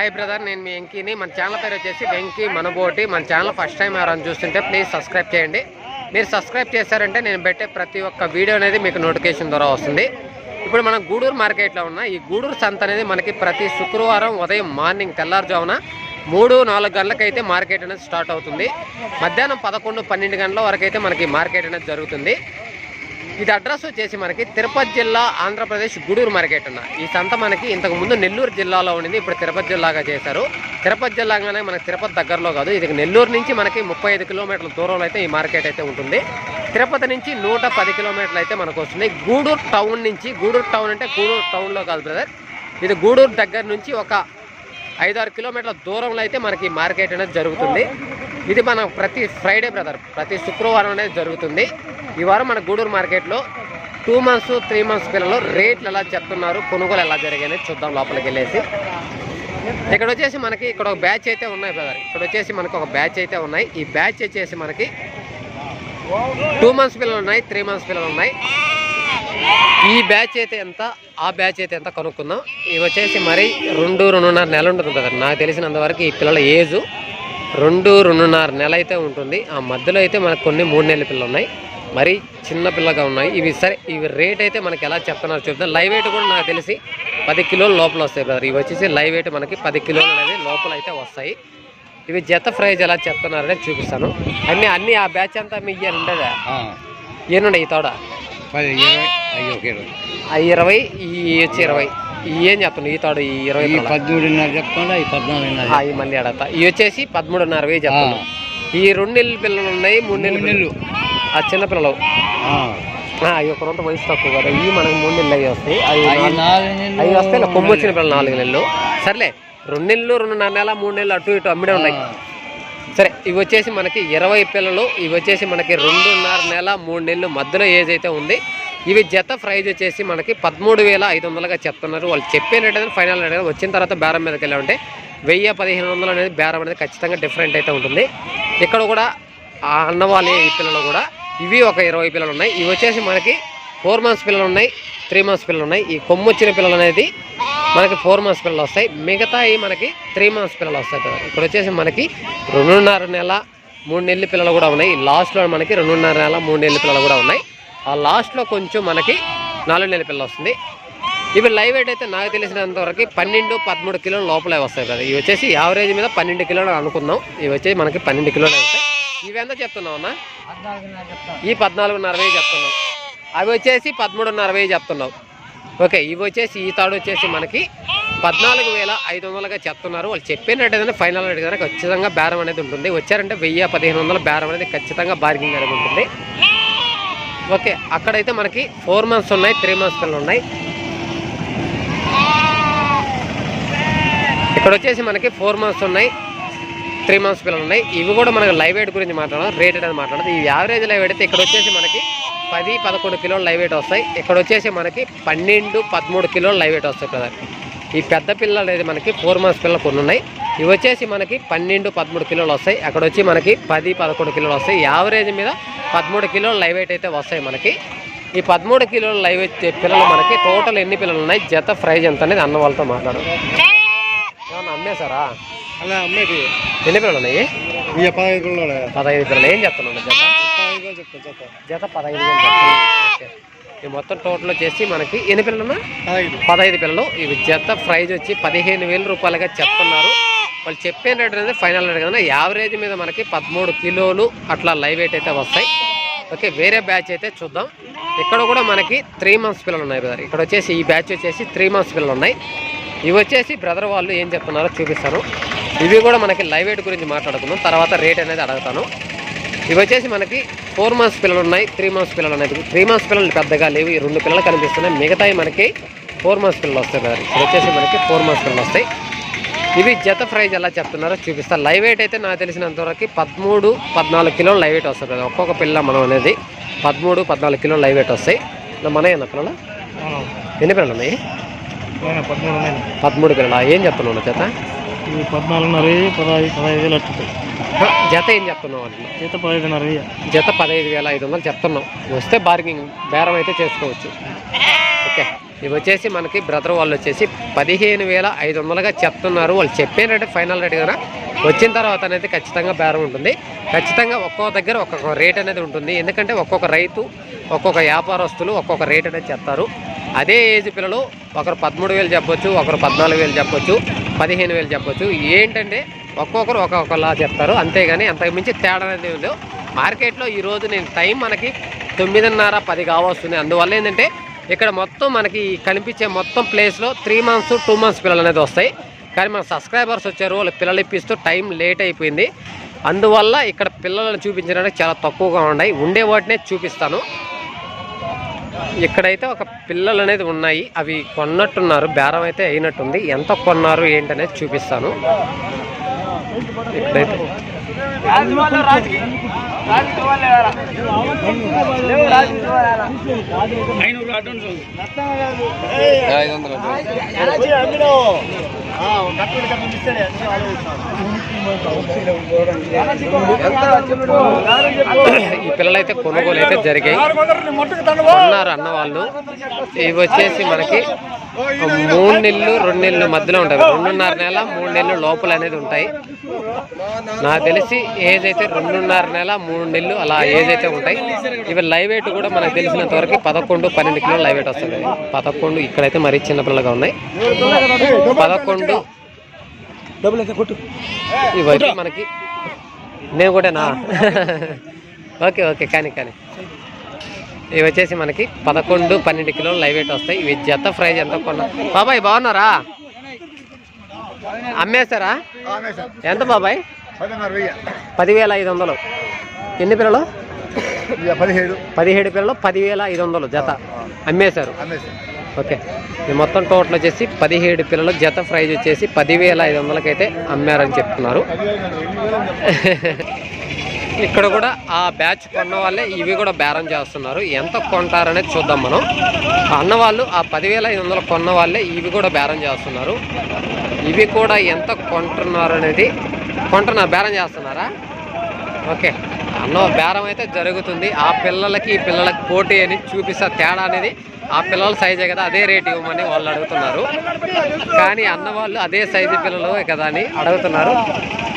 Hi brother నేను మీ వెంకీని. మన channel పేరు వచ్చేసి వెంకీ మనబోటి. మన ఛానల్ ఫస్ట్ టైం ఎవరైనా చూస్తుంటే ప్లీజ్ సబ్స్క్రైబ్ చేయండి. మీరు సబ్స్క్రైబ్ చేశారంటే నేను పెట్టే ప్రతి ఒక్క వీడియో అనేది మీకు నోటిఫికేషన్ ద్వారా వస్తుంది. ఇప్పుడు మనం గూడూరు మార్కెట్లో ఉన్న ఈ గూడూరు సంత అనేది మనకి ప్రతి శుక్రవారం ఉదయం మార్నింగ్ తెల్లారుజామున మూడు నాలుగు గంటలకైతే మార్కెట్ అనేది స్టార్ట్ అవుతుంది. మధ్యాహ్నం పదకొండు పన్నెండు గంటల వరకు అయితే మనకి మార్కెట్ అనేది జరుగుతుంది. ఇది అడ్రస్ వచ్చేసి మనకి తిరుపతి జిల్లా ఆంధ్రప్రదేశ్ గూడూరు మార్కెట్ అన్న. ఈ సంత మనకి ఇంతకు ముందు నెల్లూరు జిల్లాలో ఉండింది ఇప్పుడు తిరుపతి జిల్లాగా చేశారు. తిరుపతి జిల్లాగానే మనకి తిరుపతి దగ్గరలో కాదు ఇది నెల్లూరు నుంచి మనకి ముప్పై ఐదు కిలోమీటర్ల దూరంలో అయితే ఈ మార్కెట్ అయితే ఉంటుంది. తిరుపతి నుంచి నూట పది కిలోమీటర్లు అయితే మనకు వస్తుంది. గూడూరు టౌన్ నుంచి గూడూరు టౌన్ అంటే గూడూరు టౌన్లో కాదు బ్రదర్. ఇది గూడూరు దగ్గర నుంచి ఒక ఐదారు కిలోమీటర్ల దూరంలో అయితే మనకి మార్కెట్ అనేది జరుగుతుంది. ఇది మనం ప్రతి ఫ్రైడే బ్రదర్ ప్రతి శుక్రవారం అనేది జరుగుతుంది. ఈ వారం మన గూడూరు మార్కెట్లో టూ మంత్స్ త్రీ మంత్స్ పిల్లలు రేట్లు ఎలా చెప్తున్నారు కొనుగోలు ఎలా జరిగాయని చూద్దాం లోపలికి వెళ్ళేసి. ఇక్కడ వచ్చేసి మనకి ఇక్కడ ఒక బ్యాచ్ అయితే ఉన్నాయి బ్రదర్ ఇక్కడ వచ్చేసి మనకు ఒక బ్యాచ్ అయితే ఉన్నాయి. ఈ బ్యాచ్ వచ్చేసి మనకి టూ మంత్స్ పిల్లలు ఉన్నాయి త్రీ మంత్స్ పిల్లలు ఉన్నాయి. ఈ బ్యాచ్ అయితే ఎంత ఆ బ్యాచ్ అయితే ఎంత కనుక్కుందాం. ఇవి వచ్చేసి మరి రెండు రెండున్నర నెల ఉంటుంది బ్రదర్ నాకు తెలిసినంత వరకు ఈ పిల్లల ఏజు రెండు రెండున్నర నెల అయితే ఉంటుంది. ఆ మధ్యలో అయితే మనకు కొన్ని మూడు నెలల పిల్లలు ఉన్నాయి. మరి చిన్న పిల్లగా ఉన్నాయి. ఇవి సరే ఇవి రేట్ అయితే మనకి ఎలా చెప్తున్నారు చెప్తాను లైవ్ వెయిట్ కూడా నాకు తెలిసి పది కిలోల లోపల వస్తాయి బ్రదర్ ఇవి వచ్చేసి లైవ్ వెయిట్ మనకి పది కిలోలు అనేది లోపల అయితే వస్తాయి. ఇవి జత ప్రైజ్ ఎలా చెప్తున్నారనే చూపిస్తాను. అన్ని అన్ని ఆ బ్యాచ్ అంతా మీ ఇయ్యారు ఉండేదా? ఏనుండే ఈ తోడ? ఇరవై ఈ వచ్చి ఇరవై. ఏం చెప్తున్నావు ఈ తోడు ఈ ఇరవై ఈ తోడ. పద్దెనిమిదిన్నర చెప్తాడా ఈ పద్నాలుగున్నర ఈ మళ్ళీ అడగతా ఈ వచ్చేసి పదమూడున్నర వెయ్యి చెప్తున్నావు ఈ రెండు నెలల పిల్లలు ఉన్నాయి మూడు నెలలు నెలలు. ఆ చిన్న పిల్లలు. అవి ఒక రొంత వయసు తక్కువ కదా ఇవి మనకు మూడు నెలలు అవి వస్తాయి. అవి వస్తాయి కొమ్ము వచ్చిన పిల్లలు నాలుగు నెలలు. సర్లే రెండు నెలలు రెండున్నర నెల మూడు నెలలు అటు ఇటు అమ్మిడే ఉన్నాయి. సరే ఇవి వచ్చేసి మనకి ఇరవై పిల్లలు ఇవి వచ్చేసి మనకి రెండున్నర నెల మూడు నెలలు మధ్యలో ఏజ్ అయితే ఉంది. ఇవి జత ప్రైజ్ వచ్చేసి మనకి పదమూడు వేల ఐదు వందలుగా చెప్తున్నారు. వాళ్ళు చెప్పే రేట్ అనేది ఫైనల్ రేట్ అనేది వచ్చిన తర్వాత బేరం మీదకి వెళ్ళామంటే వెయ్యి పదిహేను వందలు అనేది బేరం అనేది ఖచ్చితంగా డిఫరెంట్ అయితే ఉంటుంది. ఇక్కడ కూడా ఆ ఈ పిల్లలు కూడా ఇవి ఒక ఇరవై పిల్లలు ఉన్నాయి. ఇవి వచ్చేసి మనకి ఫోర్ మంత్స్ పిల్లలు ఉన్నాయి త్రీ మంత్స్ పిల్లలు ఉన్నాయి. ఈ కొమ్ము వచ్చిన పిల్లలు అనేది మనకి ఫోర్ మంత్స్ పిల్లలు వస్తాయి. మిగతాయి మనకి త్రీ మంత్స్ పిల్లలు వస్తాయి కదా ఇక్కడ వచ్చేసి మనకి రెండున్నర నెల మూడు నెలల పిల్లలు కూడా ఉన్నాయి. లాస్ట్లో మనకి రెండున్నర నెల మూడు నెలల పిల్లలు కూడా ఉన్నాయి. ఆ లాస్ట్లో కొంచెం మనకి నాలుగు నెలల పిల్లలు వస్తుంది. ఇవి లైవ్ వెయిట్ అయితే నాకు తెలిసినంత వరకు పన్నెండు పదమూడు కిలోల లోపలే వస్తాయి కదా. ఇవి వచ్చేసి యావరేజ్ మీద పన్నెండు కిలోలు అనుకుందాం. ఇవి వచ్చేసి మనకి పన్నెండు కిలోలు వస్తాయి. ఇవి ఎంత చెప్తున్నావు అన్న? ఈ పద్నాలుగున్నర వెయ్యి చెప్తున్నావు. అవి వచ్చేసి పదమూడున్నర వెయ్యి చెప్తున్నావు. ఓకే ఇవి వచ్చేసి ఈ తాడు వచ్చేసి మనకి పద్నాలుగు వేల ఐదు వందలుగా చెప్తున్నారు. వాళ్ళు చెప్పిన రేట్ ఏదైనా ఫైనల్ రేట్ ఏదైనా ఖచ్చితంగా బేరం అనేది ఉంటుంది. వచ్చారంటే వెయ్యి పదిహేను వందల బేరం అనేది ఖచ్చితంగా బార్గింగ్ అనేది ఉంటుంది. ఓకే అక్కడైతే మనకి ఫోర్ మంత్స్ ఉన్నాయి త్రీ మంత్స్ పిల్లలు ఉన్నాయి. ఇక్కడ వచ్చేసి మనకి ఫోర్ మంత్స్ ఉన్నాయి త్రీ మంత్స్ పిల్లలు ఉన్నాయి. ఇవి కూడా మనకి లైవ్ వెయిట్ గురించి మాట్లాడడం రేట్ అని మాట్లాడదు. ఈ యావరేజ్ లైవ్ వెయిట్ అయితే ఇక్కడ వచ్చేసి మనకి పది పదకొండు కిలోలు లైవ్ వెయిట్ వస్తాయి. ఇక్కడ వచ్చేసి మనకి పన్నెండు పదమూడు కిలోలు లైవ్ వెయిట్ వస్తాయి కదా ఈ పెద్ద పిల్లలు అనేది మనకి ఫోర్ మంత్స్ పిల్లలు కొన్ని ఉన్నాయి ఇవి వచ్చేసి మనకి పన్నెండు పదమూడు కిలోలు వస్తాయి. అక్కడ వచ్చి మనకి పది పదకొండు కిలోలు వస్తాయి. యావరేజ్ మీద పదమూడు కిలోలు లైవ్ వెయిట్ అయితే వస్తాయి మనకి. ఈ పదమూడు కిలోల లైవ్ వెయిట్ పిల్లలు మనకి టోటల్ ఎన్ని పిల్లలు ఉన్నాయి? జత ప్రైజ్ ఎంత అనేది అన్న వాళ్ళతో మాట్లాడు ఏమన్నా అమ్మేశారా? అలా అమ్మేది. ఎన్ని పిల్లలు ఉన్నాయి? పదహైదు కిలోలు పదహైదు పిల్లలు. ఏం చెప్తున్నాను జత? పదహైదు జత. ఈ మొత్తం టోటల్ వచ్చేసి మనకి ఎన్ని పిల్లలు పదహైదు పిల్లలు. ఇవి జత ప్రైజ్ వచ్చి పదిహేను వేల రూపాయలుగా చెప్తున్నారు. వాళ్ళు చెప్పిన రేట్ అనేది ఫైనల్ రేట్ కదా యావరేజ్ మీద మనకి పదమూడు కిలోలు అట్లా లైవ్ వెయిట్ అయితే వస్తాయి. ఓకే వేరే బ్యాచ్ అయితే చూద్దాం. ఇక్కడ కూడా మనకి త్రీ మంత్స్ పిల్లలు ఉన్నాయి బ్రదర్ ఇక్కడ వచ్చేసి ఈ బ్యాచ్ వచ్చేసి త్రీ మంత్స్ పిల్లలు ఉన్నాయి. ఇవి వచ్చేసి బ్రదర్ వాళ్ళు ఏం చెప్తున్నారో చూపిస్తాను. ఇవి కూడా మనకి లైవ్ వెయిట్ గురించి మాట్లాడుకుందాం. తర్వాత రేట్ అనేది అడుగుతాను. ఇవి వచ్చేసి మనకి ఫోర్ మంత్స్ పిల్లలు ఉన్నాయి త్రీ మంత్స్ పిల్లలు ఉన్నాయి. త్రీ మంత్స్ పిల్లలు పెద్దగా లేవు ఈ రెండు పిల్లలు కనిపిస్తున్నాయి. మిగతాయి మనకి ఫోర్ మంత్స్ పిల్లలు వస్తాయి బ్రదర్ ఇక్కడ వచ్చేసి మనకి ఫోర్ మంత్స్ పిల్లలు వస్తాయి. ఇవి జత ప్రైజ్ ఎలా చెప్తున్నారో చూపిస్తాను లైవ్ వెయిట్ అయితే నాకు తెలిసినంత వరకు పదమూడు పద్నాలుగు కిలోలు లైవ్ వెయిట్ వస్తుంది కదా. ఒక్కొక్క పిల్ల మనం అనేది పదమూడు పద్నాలుగు కిలోలు లైవ్ వెయిట్ వస్తాయి. మన అన్న పిల్లలు? ఎన్ని పిల్లలు ఉన్నాయి? పదమూడు పిల్లలు? ఏం చెప్తున్నావు జత? పద్నాలుగున్నర పదహైదు పదహైదు వేలు జత ఏం చెప్తున్నావు ఈత పదహైదున్నర జత పదహైదు వేల ఐదు వందలు చెప్తున్నాం. వస్తే బార్గింగ్ బేరం అయితే చేసుకోవచ్చు. ఓకే. ఇవి వచ్చేసి మనకి బ్రదర్ వాళ్ళు వచ్చేసి పదిహేను వేల ఐదు వందలుగా చెప్తున్నారు. వాళ్ళు చెప్పిన రేటు ఫైనల్ రేట్ కదా వచ్చిన తర్వాత అనేది ఖచ్చితంగా బేరం ఉంటుంది. ఖచ్చితంగా ఒక్కొక్క దగ్గర ఒక్కొక్క రేట్ అనేది ఉంటుంది. ఎందుకంటే ఒక్కొక్క రైతు ఒక్కొక్క వ్యాపారస్తులు ఒక్కొక్క రేట్ అనేది చెప్తారు. అదే ఏజ్ పిల్లలు ఒకరు పదమూడు వేలు చెప్పొచ్చు ఒకరు పద్నాలుగు వేలు చెప్పొచ్చు పదిహేను వేలు చెప్పొచ్చు. ఏంటంటే ఒక్కొక్కరు ఒక్కొక్కలా చెప్తారు. అంతేగాని అంతకుమించి తేడా అనేది ఉందో మార్కెట్లో ఈరోజు నేను టైం మనకి తొమ్మిదిన్నర పది కావస్తుంది. అందువల్ల ఏంటంటే ఇక్కడ మొత్తం మనకి కనిపించే మొత్తం ప్లేస్లో త్రీ మంత్స్ టూ మంత్స్ పిల్లలు అనేది వస్తాయి. కానీ మన సబ్స్క్రైబర్స్ వచ్చారు వాళ్ళు పిల్లలు ఇప్పిస్తూ టైం లేట్ అయిపోయింది. అందువల్ల ఇక్కడ పిల్లలను చూపించడానికి చాలా తక్కువగా ఉన్నాయి. ఉండే వాటినే చూపిస్తాను. ఇక్కడైతే ఒక పిల్లలు అనేది ఉన్నాయి. అవి కొన్నట్టున్నారు. బేరం అయితే అయినట్టుంది. ఎంత కొన్నారు ఏంటనేది చూపిస్తాను. ఇక్కడైతే. ఈ పిల్లలైతే కొనుగోలు అయితే జరిగాయి. కొన్నారు అన్న వాళ్ళు? ఇవి వచ్చేసి మనకి మూడు నెలలు రెండు నెలల మధ్యలో ఉంటాయి రెండున్నర నెల మూడు నెలలు లోపల అనేది ఉంటాయి. నాకు తెలిసి ఏజ్ అయితే రెండున్నర నెల మూడు నెలలు అలా ఏజ్ అయితే ఉంటాయి. ఇవి లైవ్ వెయిట్ కూడా మనకు తెలిసినంత వరకు పదకొండు పన్నెండు కిలోలు లైవ్ వెయిట్ వస్తుంది. పదకొండు ఇక్కడైతే మరీ చిన్నపిల్లగా ఉన్నాయి. పదకొండు డబ్బులు అయితే కొట్టు. ఇవైతే మనకి నేను కూడానా ఓకే ఓకే కానీ కానీ. ఇవి వచ్చేసి మనకి పదకొండు పన్నెండు కిలోలు లైవ్ వెయిట్ వస్తాయి. ఇవి జత ప్రైజ్ ఎంత కొన్నా బాబాయ్ బాగున్నారా? అమ్మేస్తారా? ఎంత బాబాయ్? పదివేల ఐదు వందలు. ఎన్ని పిల్లలు? పదిహేడు. పదిహేడు పిల్లలు పదివేల ఐదు వందలు జత అమ్మేశారు? ఓకే. మొత్తం టోటల్ వచ్చేసి పదిహేడు పిల్లలు జత ప్రైజ్ వచ్చేసి పదివేల ఐదు వందలకైతే అమ్మారని చెప్తున్నారు. ఇక్కడ కూడా ఆ బ్యాచ్ కొన్న వాళ్ళే ఇవి కూడా బేరం చేస్తున్నారు. ఎంత కొంటారనేది చూద్దాం మనం. ఆ అన్న వాళ్ళు ఆ పదివేల ఐదు వందలు కొన్న వాళ్ళే ఇవి కూడా బేరం చేస్తున్నారు. ఇవి కూడా ఎంత కొంటున్నారు అనేది కొంటున్నారు బేరం చేస్తున్నారా? ఓకే. అన్న బేరం అయితే జరుగుతుంది. ఆ పిల్లలకి ఈ పిల్లలకి పోటీ అని చూపిస్తా తేడా అనేది ఆ పిల్లల సైజే కదా అదే రేట్ ఇవ్వమని వాళ్ళు అడుగుతున్నారు. కానీ అన్న వాళ్ళు అదే సైజు పిల్లలు కదా అని అడుగుతున్నారు.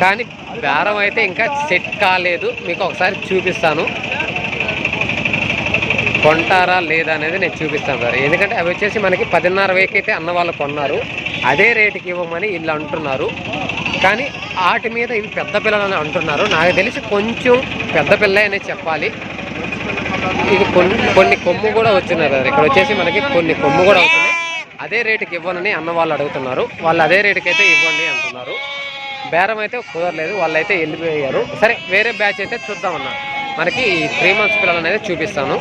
కానీ బేరం అయితే ఇంకా సెట్ కాలేదు. మీకు ఒకసారి చూపిస్తాను. కొంటారా లేదా అనేది నేను చూపిస్తాను సార్. ఎందుకంటే అవి వచ్చేసి మనకి పదిన్నర వేకి అయితే అన్న వాళ్ళు కొన్నారు. అదే రేటుకి ఇవ్వమని వీళ్ళు అంటున్నారు. కానీ వాటి మీద ఇవి పెద్ద పిల్లలని అంటున్నారు. నాకు తెలిసి కొంచెం పెద్ద పిల్ల అనే చెప్పాలి. ఇది కొన్ని కొన్ని కొమ్ము కూడా వచ్చినాయి ఇక్కడ వచ్చేసి మనకి కొన్ని కొమ్ము కూడా అవుతున్నాయి అదే రేటుకి ఇవ్వనని అన్న వాళ్ళు అడుగుతున్నారు. వాళ్ళు అదే రేటుకి అయితే ఇవ్వండి అంటున్నారు. బేరం అయితే కుదరలేదు. వాళ్ళు అయితే వెళ్ళిపోయారు. సరే వేరే బ్యాచ్ అయితే చూద్దామన్నా మనకి ఈ త్రీ మంత్స్ పిల్లలు అనేది చూపిస్తాను.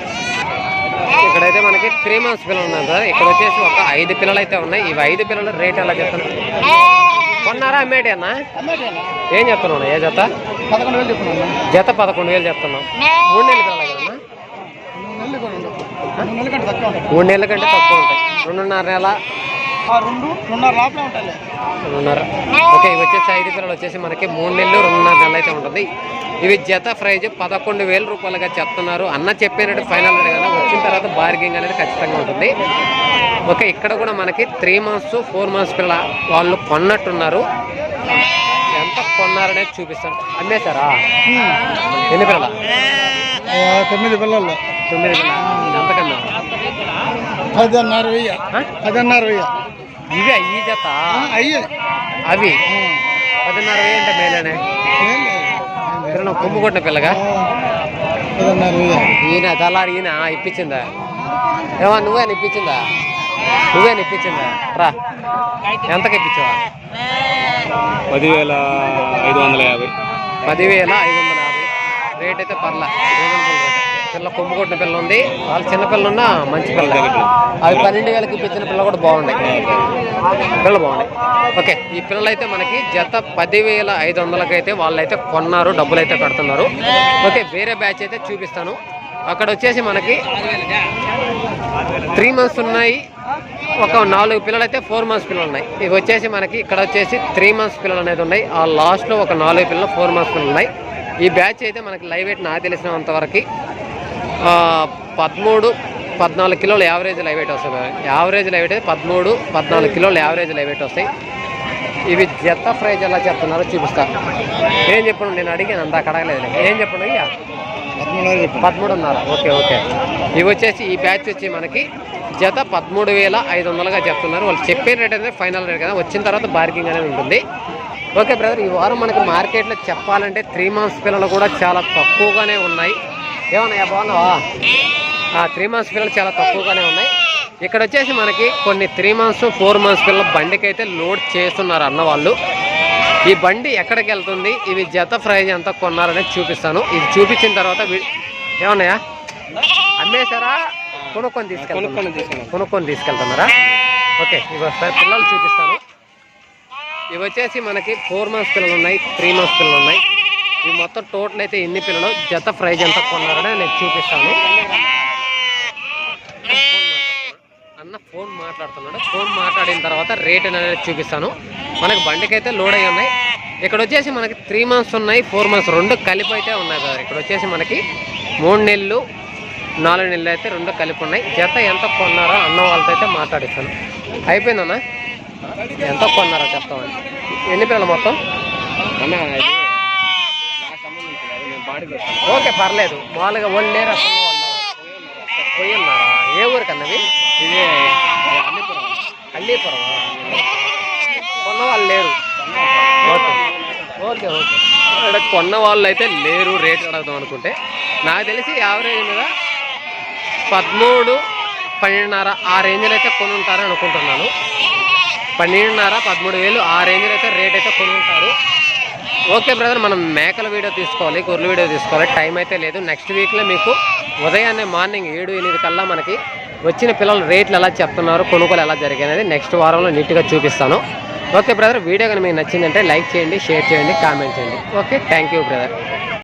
ఇక్కడైతే మనకి త్రీ మంత్స్ పిల్లలు ఉన్నారు సార్ ఇక్కడ వచ్చేసి ఒక ఐదు పిల్లలు అయితే ఉన్నాయి. ఇవి ఐదు పిల్లల రేట్ ఎలా చెప్తాను? కొన్నారా అమ్మేటి అన్న ఏం చెప్తున్నావు ఏ జత? పదకొండు వేలు జత పదకొండు వేలు చెప్తున్నాం మూడు నెలలు మూడు నెలల కంటే తక్కువ ఉంటాయి. రెండున్నర నెల. ఆ రెండు రెండున్నర ఓకే ఇవి వచ్చేసి ఐదు పిల్లలు వచ్చేసి మనకి మూడు నెలలు రెండున్నర నెలలు అయితే ఉంటుంది. ఇవి జత ప్రైజ్ పదకొండు వేల రూపాయలుగా చెప్తున్నారు అన్న చెప్పినట్టు ఫైనల్ కదా వచ్చిన తర్వాత బార్గింగ్ అనేది ఖచ్చితంగా ఉంటుంది. ఓకే ఇక్కడ కూడా మనకి త్రీ మంత్స్ ఫోర్ మంత్స్ పిల్ల వాళ్ళు కొన్నట్టున్నారు. ఎంత కొన్నారనేది చూపిస్తాను. అమ్మేశారా? ఎన్ని పిల్లల? తొమ్మిది పిల్లలు. తొమ్మిది పిల్లల. ఎంతకన్నా? పదిన్నర వెయ్యి? పదిన్నర వెయ్యి. ఇవే ఈ జత? అయ్యే. అవి? పదిన్నర వేలు అంటే మేలేనే? పిల్లలు కొమ్ము కొట్టిన పిల్లగా? ఈయన తలారి ఈయన ఇప్పించిందా? ఏమా నువ్వే ఇప్పించిందా? నువ్వే ఇప్పించిందా? రా. ఎంతకి ఇప్పించావా? పదివేల ఐదు వందల యాభై. పదివేల ఐదు వందల యాభై. రేట్ అయితే పర్లా. రీజనబుల్ పిల్ల కొమ్ము కొట్టిన పిల్ల ఉంది. వాళ్ళు చిన్న పిల్ల ఉన్నా మంచి పిల్ల. అవి పన్నెండు వేలకి ఇప్పించిన పిల్ల కూడా బాగున్నాయి. పిల్లలు బాగున్నాయి. ఓకే ఈ పిల్లలు అయితే మనకి జత పదివేల ఐదు వందలకైతే వాళ్ళైతే కొన్నారు డబ్బులు అయితే కడుతున్నారు. ఓకే వేరే బ్యాచ్ అయితే చూపిస్తాను. అక్కడ వచ్చేసి మనకి త్రీ మంత్స్ ఉన్నాయి. ఒక నాలుగు పిల్లలు అయితే ఫోర్ మంత్స్ పిల్లలు ఉన్నాయి. ఇవి వచ్చేసి మనకి ఇక్కడ వచ్చేసి త్రీ మంత్స్ పిల్లలు అనేది ఉన్నాయి. ఆ లాస్ట్లో ఒక నాలుగు పిల్లలు ఫోర్ మంత్స్ పిల్లలు ఉన్నాయి. ఈ బ్యాచ్ అయితే మనకి లైవ్ ఎయిట్ నాకు తెలిసినంత వరకు పదమూడు పద్నాలుగు కిలోలు యావరేజ్ లైవ్ వెయిట్ వస్తాయి. యావరేజ్ లైవ్ వెయిట్ అయితే పదమూడు పద్నాలుగు కిలోలు యావరేజ్ లైవ్ వెయిట్ వస్తాయి. ఇవి జత ప్రైజ్ ఎలా చెప్తున్నారో చూపిస్తా. ఏం చెప్పండి నేను అడిగాను అందాక అడగలేదు. ఏం చెప్పండి అయ్యా పదమూడున్నర ఓకే ఓకే. ఇవి వచ్చేసి ఈ బ్యాచ్ వచ్చి మనకి జత పదమూడు వేల ఐదు వందలుగా చెప్తున్నారు. వాళ్ళు చెప్పే రేట్ అనేది ఫైనల్ రేట్ కదా. వచ్చిన తర్వాత బార్గింగ్ అనేది ఉంటుంది. ఓకే బ్రదర్ ఈ వారం మనకి మార్కెట్లో చెప్పాలంటే త్రీ మంత్స్ పిల్లలు కూడా చాలా తక్కువగానే ఉన్నాయి. ఏమన్నాయా బాగున్నావా? త్రీ మంత్స్ పిల్లలు చాలా తక్కువగానే ఉన్నాయి. ఇక్కడ వచ్చేసి మనకి కొన్ని త్రీ మంత్స్ ఫోర్ మంత్స్ పిల్లలు బండికి అయితే లోడ్ చేస్తున్నారు అన్న వాళ్ళు. ఈ బండి ఎక్కడికి వెళ్తుంది ఇవి జత ప్రైజ్ ఎంత కొన్నారనేది చూపిస్తాను. ఇది చూపించిన తర్వాత ఏమన్నాయా అమ్మేశారా? కొనుక్కొని తీసుకెళ్తాను కొనుక్కొని తీసుకెళ్తున్నారా? ఓకే ఇవి ఒకసారి పిల్లలు చూపిస్తాను. ఇవి వచ్చేసి మనకి ఫోర్ మంత్స్ పిల్లలు ఉన్నాయి త్రీ మంత్స్ పిల్లలు ఉన్నాయి. ఇవి మొత్తం టోటల్ అయితే ఎన్ని పిల్లలు? జత ప్రైజ్ ఎంత కొన్నారని నేను చూపిస్తాను. అన్న ఫోన్ మాట్లాడుతున్నాడు. ఫోన్ మాట్లాడిన తర్వాత రేట్ అనేది చూపిస్తాను. మనకి బండికి అయితే లోడ్ అయి ఉన్నాయి. ఇక్కడ వచ్చేసి మనకి త్రీ మంత్స్ ఉన్నాయి ఫోర్ మంత్స్ రెండు కలిపి అయితే ఉన్నాయి కదా. ఇక్కడ వచ్చేసి మనకి మూడు నెలలు నాలుగు నెలలు అయితే రెండు కలిపి ఉన్నాయి. జత ఎంత కొన్నారో అన్న వాళ్ళతో అయితే మాట్లాడిస్తాను. అయిపోయిందన్న? ఎంత కొన్నారో చెప్తామని ఎన్ని పిల్లలు మొత్తం? అన్న ఇది నాకు సంబంధించి కాదు నేను బాడీకి వస్తాను ఓకే పర్లేదు. మామూలుగా అసలు వాళ్ళు పోయి ఉన్నారా? ఏ ఊరికి అన్నది? ఇది అల్లిపురం. అల్లీపురం. కొన్న వాళ్ళు లేరు. Okay okay. ఓకే ఇక్కడ కొన్న వాళ్ళు అయితే లేరు రేట్ అడుగుదాం అనుకుంటే. నాకు తెలిసి యావరేజ్ మీద పదమూడు పన్నెండున్నర ఆ రేంజ్లో అయితే కొని ఉంటారని అనుకుంటున్నాను. పన్నెండున్నర పదమూడు వేలు ఆ రేంజ్లో అయితే రేట్ అయితే కొని ఉంటారు ఓకే బ్రదర్ మనం మేకల వీడియో తీసుకోవాలి గొర్రెల వీడియో తీసుకోవాలి. టైం అయితే లేదు. నెక్స్ట్ వీక్లో మీకు ఉదయాన్నే మార్నింగ్ ఏడు ఎనిమిది కల్లా మనకి వచ్చిన పిల్లలు రేట్లు ఎలా చెప్తున్నారు కొనుగోలు ఎలా జరిగినది నెక్స్ట్ వారంలో నీట్గా చూపిస్తాను. ఓకే బ్రదర్ వీడియో కానీ మీకు నచ్చిందంటే లైక్ చేయండి షేర్ చేయండి కామెంట్ చేయండి. Okay thank you brother